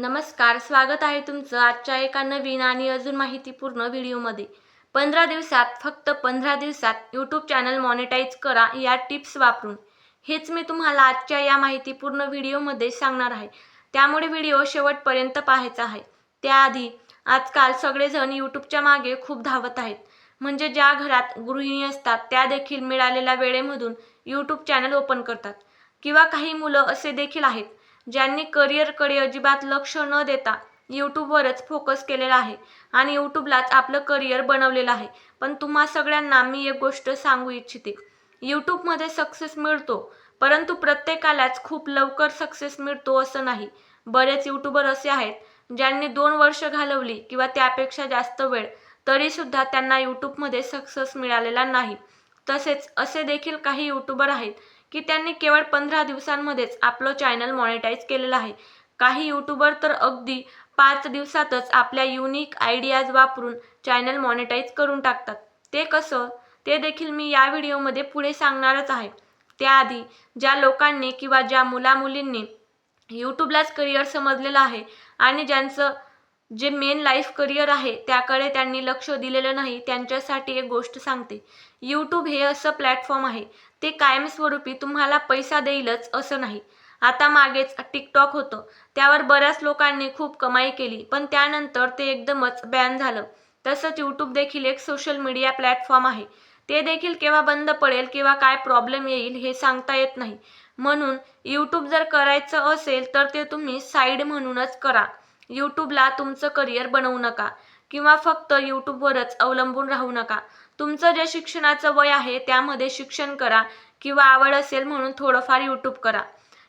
नमस्कार स्वागत आहे तुमचं आजच्या एका नवीन आणि अजून माहितीपूर्ण व्हिडिओमध्ये. पंधरा दिवसात फक्त पंधरा दिवसात यूट्यूब चॅनल मॉनिटाईज करा या टिप्स वापरून. हेच मी तुम्हाला आजच्या या माहितीपूर्ण व्हिडिओमध्ये सांगणार आहे. त्यामुळे व्हिडिओ शेवटपर्यंत पाहायचा आहे. त्याआधी आजकाल सगळेजण यूट्यूबच्या मागे खूप धावत आहेत. म्हणजे ज्या घरात गृहिणी असतात त्या देखील मिळालेल्या वेळेमधून यूट्यूब चॅनल ओपन करतात. किंवा काही मुलं असे देखील आहेत. ज्यांनी करिअरकडे अजिबात लक्ष न देता यूट्यूबवरच फोकस केलेला आहे आणि यूट्यूबलाच आपलं करिअर बनवलेलं आहे. पण तुम्हा सगळ्यांना मी एक गोष्ट सांगू इच्छिते. यूट्यूबमध्ये सक्सेस मिळतो परंतु प्रत्येकालाच खूप लवकर सक्सेस मिळतो असं नाही. बरेच यूट्यूबर असे आहेत ज्यांनी दोन वर्ष घालवली किंवा त्यापेक्षा जास्त वेळ तरीसुद्धा त्यांना यूट्यूबमध्ये सक्सेस मिळालेला नाही. तसेच असे देखील काही यूट्यूबर आहेत की त्यांनी केवळ पंधरा दिवसांमध्येच आपलं चॅनल मॉनिटाईज केलेलं आहे. काही यूट्यूबर तर अगदी पाच दिवसातच आपल्या युनिक आयडियाज वापरून चॅनल मॉनिटाईज करून टाकतात. ते कसं? ते देखील मी या व्हिडिओमध्ये पुढे सांगणारच आहे. त्याआधी ज्या लोकांनी किंवा ज्या मुलामुलींनी यूट्यूबलाच करिअर समजलेलं आहे आणि ज्यांचं जे मेन लाईफ करिअर आहे त्याकडे त्यांनी लक्ष दिलेलं नाही त्यांच्यासाठी एक गोष्ट सांगते. यूट्यूब हे असं प्लॅटफॉर्म आहे ते कायमस्वरूपी तुम्हाला पैसा देईलच असं नाही. आता मागेच टिकटॉक होतं. त्यावर बऱ्याच लोकांनी खूप कमाई केली पण त्यानंतर ते एकदमच बॅन झालं. तसंच यूट्यूब देखील एक सोशल मीडिया प्लॅटफॉर्म आहे. ते देखील केव्हा बंद पडेल किंवा काय प्रॉब्लेम येईल हे सांगता येत नाही. म्हणून यूट्यूब जर करायचं असेल तर ते तुम्ही साईड म्हणूनच करा. यूट्यूबला तुमचं करिअर बनवू नका किंवा फक्त यूट्यूबवरच अवलंबून राहू नका. तुमचं जे शिक्षणाचं वय आहे त्यामध्ये शिक्षण करा किंवा आवड असेल म्हणून थोडंफार यूट्यूब करा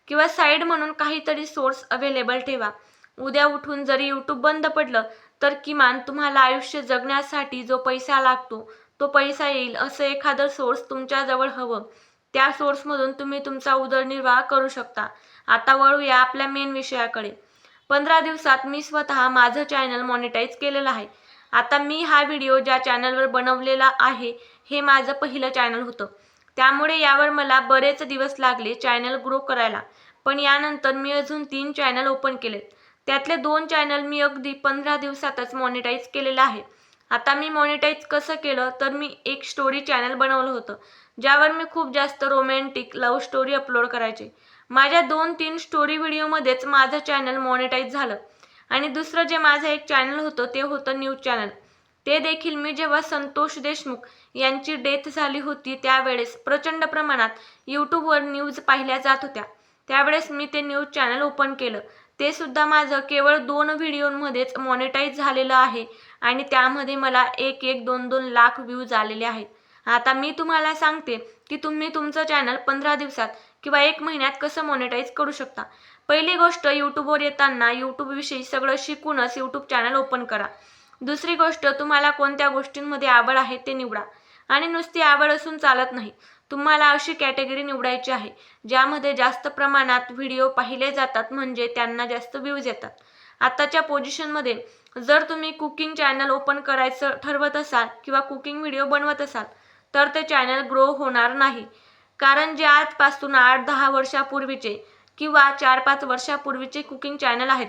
किंवा साईड म्हणून काहीतरी सोर्स अवेलेबल ठेवा. उद्या उठून जरी यूट्यूब बंद पडलं तर किमान तुम्हाला आयुष्य जगण्यासाठी जो पैसा लागतो तो पैसा येईल असं एखादं सोर्स तुमच्याजवळ हवं. त्या सोर्समधून तुम्ही तुमचा उदरनिर्वाह करू शकता. आता वळूया आपल्या मेन विषयाकडे. पंधरा दिवसात मी स्वतः माझं चॅनल मॉनिटाईज केलेलं आहे. आता मी हा व्हिडिओ ज्या चॅनलवर बनवलेला आहे हे माझं पहिलं चॅनल होतं. त्यामुळे यावर मला बरेच दिवस लागले चॅनल ग्रो करायला. पण यानंतर मी अजून तीन चॅनल ओपन केलेत. त्यातले दोन चॅनल मी अगदी पंधरा दिवसातच मॉनिटाईज केलेलं आहे. आता मी मॉनिटाईज कसं केलं तर मी एक स्टोरी चॅनल बनवलं होतं ज्यावर मी खूप जास्त रोमॅन्टिक लव्ह स्टोरी अपलोड करायचे. माझ्या दोन तीन स्टोरी व्हिडिओमध्येच माझं चॅनल मॉनिटाईज झालं. आणि दुसरं जे माझं एक चॅनल होतं ते होतं न्यूज चॅनल ते देखील मी जेव्हा संतोष देशमुख यांची डेथ झाली होती त्यावेळेस प्रचंड प्रमाणात यूट्यूबवर न्यूज पाहिल्या जात होत्या. त्यावेळेस मी ते न्यूज चॅनल ओपन केलं. ते सुद्धा माझं केवळ दोन व्हिडिओमध्येच मॉनिटाईज झालेलं आहे. आणि त्यामध्ये मला एक एक दोन दोन लाख व्ह्यूज आलेले आहेत. आता मी तुम्हाला सांगते की तुम्ही तुमचं चॅनल पंधरा दिवसात किंवा एक महिन्यात कसं मॉनिटाईज करू शकता. पहिली गोष्ट यूट्यूबवर येताना यूट्यूबविषयी सगळं शिकूनच यूट्यूब चॅनल ओपन करा. दुसरी गोष्ट तुम्हाला कोणत्या गोष्टींमध्ये आवड आहे ते निवडा. आणि नुसती आवड असून चालत नाही. तुम्हाला अशी कॅटेगरी निवडायची आहे ज्यामध्ये जास्त प्रमाणात व्हिडिओ पाहिले जातात म्हणजे त्यांना जास्त व्ह्यूज येतात. आताच्या पोझिशनमध्ये जर तुम्ही कुकिंग चॅनल ओपन करायचं ठरवत असाल किंवा कुकिंग व्हिडिओ बनवत असाल तर ते चॅनल ग्रो होणार नाही. कारण जे आजपासून आठ दहा वर्षापूर्वीचे किंवा चार पाच वर्षापूर्वीचे कुकिंग चॅनल आहेत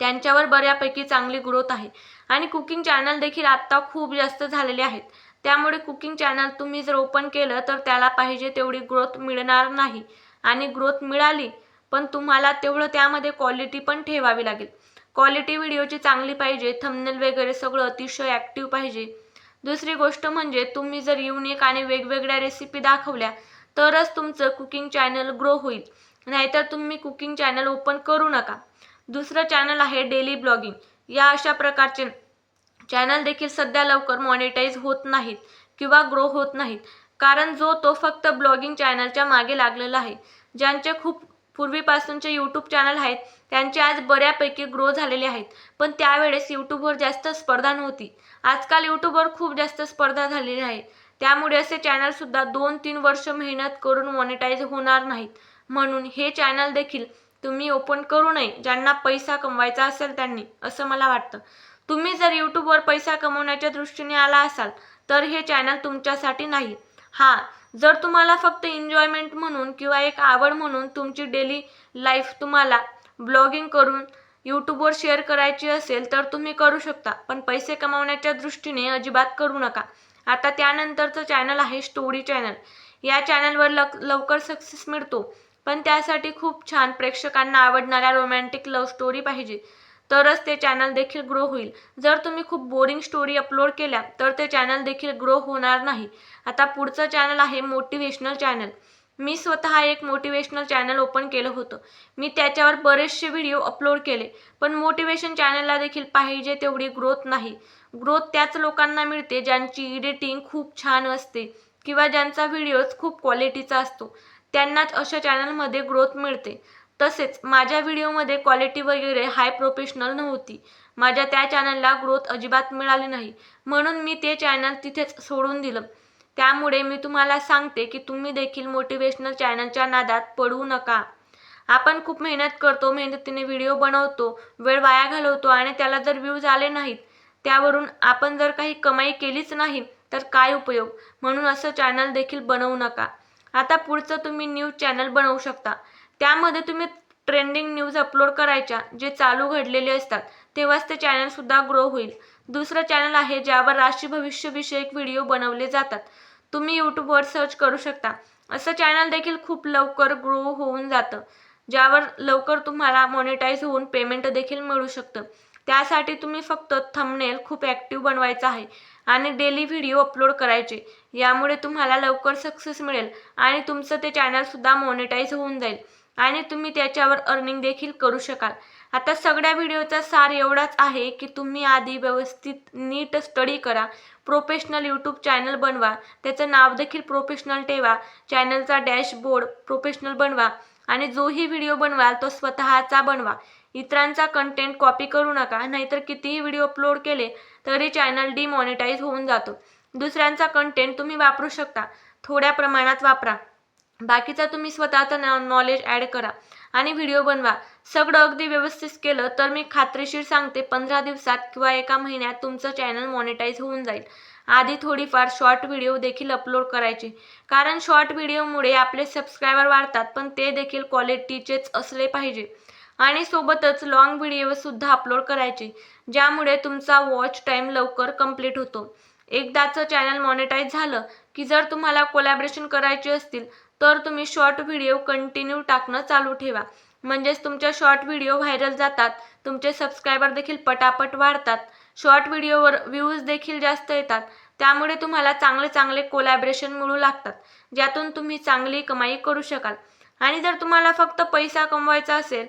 त्यांच्यावर बऱ्यापैकी चांगली ग्रोथ आहे. आणि कुकिंग चॅनल देखील आत्ता खूप जास्त झालेले आहेत. त्यामुळे कुकिंग चॅनल तुम्ही जर ओपन केलं तर त्याला पाहिजे तेवढी ग्रोथ मिळणार नाही. आणि ग्रोथ मिळाली पण तुम्हाला तेवढं त्यामध्ये क्वालिटी पण ठेवावी लागेल. क्वालिटी व्हिडिओची चांगली पाहिजे थंबनेल वगैरे सगळं अतिशय ॲक्टिव्ह पाहिजे. दुसरी गोष्ट म्हणजे तुम्ही जर युनिक आणि वेगवेगळ्या रेसिपी दाखवल्या तरच तुमचं कुकिंग चॅनल ग्रो होईल. नाहीतर तुम्ही कुकिंग चॅनल ओपन करू नका. दुसरं चॅनल आहे डेली ब्लॉगिंग या अशा प्रकारचे चॅनल देखील सध्या लवकर मॉनिटाईज होत नाहीत किंवा ग्रो होत नाहीत. कारण जो तो फक्त ब्लॉगिंग चॅनलच्या मागे लागलेला आहे ज्यांचे खूप पूर्वीपासूनचे यूट्यूब चॅनल आहेत त्यांचे आज बऱ्यापैकी ग्रो झालेले आहेत. पण त्यावेळेस यूट्यूबवर जास्त स्पर्धा नव्हती. आजकाल यूट्यूबवर खूप जास्त स्पर्धा झालेली आहे त्यामुळे असे चॅनलसुद्धा दोन तीन वर्ष मेहनत करून मॉनिटाईज होणार नाहीत. म्हणून हे चॅनल देखील तुम्ही ओपन करू नये ज्यांना पैसा कमवायचा असेल त्यांनी असं मला वाटतं. तुम्ही जर यूट्यूबवर पैसा कमवण्याच्या दृष्टीने आला असाल तर हे चॅनल तुमच्यासाठी नाही. हां जर तुम्हाला फक्त एन्जॉयमेंट म्हणून किंवा एक आवड म्हणून तुमची डेली लाईफ तुम्हाला ब्लॉगिंग करून यूट्यूबवर शेअर करायची असेल तर तुम्ही करू शकता. पण पैसे कमावण्याच्या दृष्टीने अजिबात करू नका. आता त्यानंतरचं चॅनल आहे स्टोरी चॅनल या चॅनलवर लक लवकर सक्सेस मिळतो. पण त्यासाठी खूप छान प्रेक्षकांना आवडणाऱ्या रोमॅन्टिक लव्ह स्टोरी पाहिजे. तरच ते चॅनल देखील ग्रो होईल. जर तुम्ही खूप बोरिंग स्टोरी अपलोड केल्या तर ते चॅनल देखील ग्रो होणार नाही. आता पुढचं चॅनल आहे मोटिवेशनल चॅनल मी स्वतः एक मोटिवेशनल चॅनल ओपन केलं होतं. मी त्याच्यावर बरेचसे व्हिडिओ अपलोड केले पण मोटिवेशन चॅनलला देखील पाहिजे तेवढी ग्रोथ नाही. ग्रोथ त्याच लोकांना मिळते ज्यांची एडिटिंग खूप छान असते किंवा ज्यांचा व्हिडिओज खूप क्वालिटीचा असतो. त्यांनाच अशा चॅनलमध्ये ग्रोथ मिळते. तसेच माझ्या व्हिडिओमध्ये क्वालिटी वगैरे हाय प्रोफेशनल नव्हती. माझ्या त्या चॅनलला ग्रोथ अजिबात मिळाली नाही. म्हणून मी ते चॅनल तिथेच सोडून दिलं. त्यामुळे मी तुम्हाला सांगते की तुम्ही देखील मोटिवेशनल चॅनलच्या नादात पडू नका. आपण खूप मेहनत करतो मेहनतीने व्हिडिओ बनवतो वेळ वाया घालवतो आणि त्याला जर व्ह्यूज आले नाहीत त्यावरून आपण जर काही कमाई केलीच नाही तर काय उपयोग? म्हणून असं चॅनल देखील बनवू नका. आता पुढचं तुम्ही न्यूज चॅनल बनवू शकता. त्यामध्ये तुम्ही ट्रेंडिंग न्यूज अपलोड करायच्या जे चालू घडलेले असतात तेव्हाच ते चॅनलसुद्धा ग्रो होईल. दुसरं चॅनल आहे ज्यावर राशी भविष्यविषयक व्हिडिओ बनवले जातात. तुम्ही यूट्यूबवर सर्च करू शकता. असं चॅनल देखील खूप लवकर ग्रो होऊन जातं ज्यावर लवकर तुम्हाला मॉनिटाईज होऊन पेमेंट देखील मिळू शकतं. त्यासाठी तुम्ही फक्त थंबनेल खूप ॲक्टिव्ह बनवायचा आहे आणि डेली व्हिडिओ अपलोड करायचे. यामुळे तुम्हाला लवकर सक्सेस मिळेल आणि तुमचं ते चॅनलसुद्धा मॉनिटाईज होऊन जाईल. आणि तुम्ही त्याच्यावर अर्निंग देखील करू शकाल. आता सगळ्या व्हिडिओचा सार एवढाच आहे की तुम्ही आधी व्यवस्थित नीट स्टडी करा. प्रोफेशनल यूट्यूब चॅनल बनवा. त्याचं नाव देखील प्रोफेशनल ठेवा. चॅनलचा डॅशबोर्ड प्रोफेशनल बनवा. आणि जोही व्हिडिओ बनवाल तो स्वतःचा बनवा. इतरांचा कंटेंट कॉपी करू नका. नाहीतर कितीही व्हिडिओ अपलोड केले तरी चॅनल डिमॉनिटाईज होऊन जातो. दुसऱ्यांचा कंटेंट तुम्ही वापरू शकता. थोड्या प्रमाणात वापरा. बाकीचा तुम्ही स्वतःचं नॉलेज ॲड करा आणि व्हिडिओ बनवा. सगळं अगदी व्यवस्थित केलं तर मी खात्रीशीर सांगते पंधरा दिवसात किंवा एका महिन्यात तुमचं चॅनल मॉनिटाईज होऊन जाईल. आधी थोडीफार शॉर्ट व्हिडिओ देखील अपलोड करायचे. कारण शॉर्ट व्हिडिओमुळे आपले सबस्क्रायबर वाढतात पण ते देखील क्वालिटीचेच असले पाहिजे. आणि सोबतच लॉंग व्हिडिओसुद्धा अपलोड करायचे ज्यामुळे तुमचा वॉच टाईम लवकर कंप्लीट होतो. एकदाचं चॅनल मॉनिटाईज झालं की जर तुम्हाला कोलॅबरेशन करायचे असतील तर तुम्ही शॉर्ट व्हिडिओ कंटिन्यू टाकणं चालू ठेवा. म्हणजेच तुमच्या शॉर्ट व्हिडिओ व्हायरल जातात. तुमचे सबस्क्रायबर देखील पटापट वाढतात. शॉर्ट व्हिडिओवर व्ह्यूज देखील जास्त येतात. त्यामुळे तुम्हाला चांगले चांगले कोलॅबरेशन मिळू लागतात. ज्यातून तुम्ही चांगली कमाई करू शकाल. आणि जर तुम्हाला फक्त पैसा कमवायचा असेल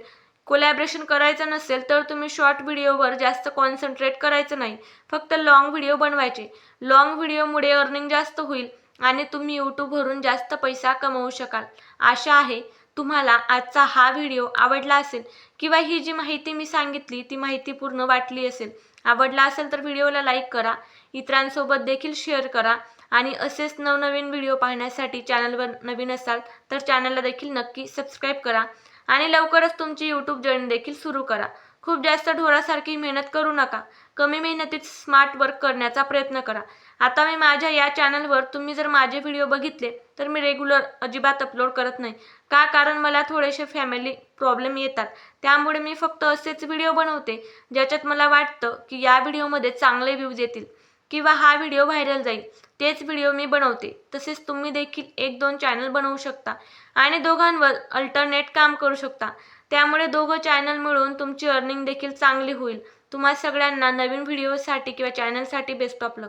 कोलॅबरेशन करायचं नसेल तर तुम्ही शॉर्ट व्हिडिओवर जास्त कॉन्सन्ट्रेट करायचं नाही. फक्त लाँग व्हिडिओ बनवायचे. लाँग व्हिडिओमुळे अर्निंग जास्त होईल. आणि तुम्ही यूट्यूबवरून जास्त पैसा कमवू शकाल. आशा आहे तुम्हाला आजचा हा व्हिडिओ आवडला असेल किंवा ही जी माहिती मी सांगितली ती माहिती पूर्ण वाटली असेल आवडला असेल तर व्हिडिओला लाईक करा इतरांसोबत देखील शेअर करा आणि असेच नवनवीन व्हिडिओ पाहण्यासाठी चॅनलवर नवीन असाल तर चॅनलला देखील नक्की सबस्क्राईब करा आणि लवकरच तुमची यूट्यूब जर्नी देखील सुरू करा. खूप जास्त ढोरासारखी मेहनत करू नका. कमी मेहनतीत स्मार्ट वर्क करण्याचा प्रयत्न करा. आता मी माझ्या या चॅनलवर तुम्ही जर माझे व्हिडिओ बघितले तर मी रेग्युलर अजिबात अपलोड करत नाही. का? कारण मला थोडेसे फॅमिली प्रॉब्लेम येतात. त्यामुळे मी फक्त असेच व्हिडिओ बनवते ज्याच्यात मला वाटतं की या व्हिडिओमध्ये चांगले व्ह्यूज येतील किंवा हा व्हिडिओ व्हायरल जाईल. तेच व्हिडिओ मी बनवते. तसेच तुम्ही देखील एक दोन चॅनल बनवू शकता आणि दोघांवर अल्टरनेट काम करू शकता. त्यामुळे दोघं चॅनल मिळून तुमची अर्निंग देखील चांगली होईल. तुम्हा सगळ्यांना नवीन व्हिडिओसाठी किंवा चॅनलसाठी बेस्ट ऑफ लक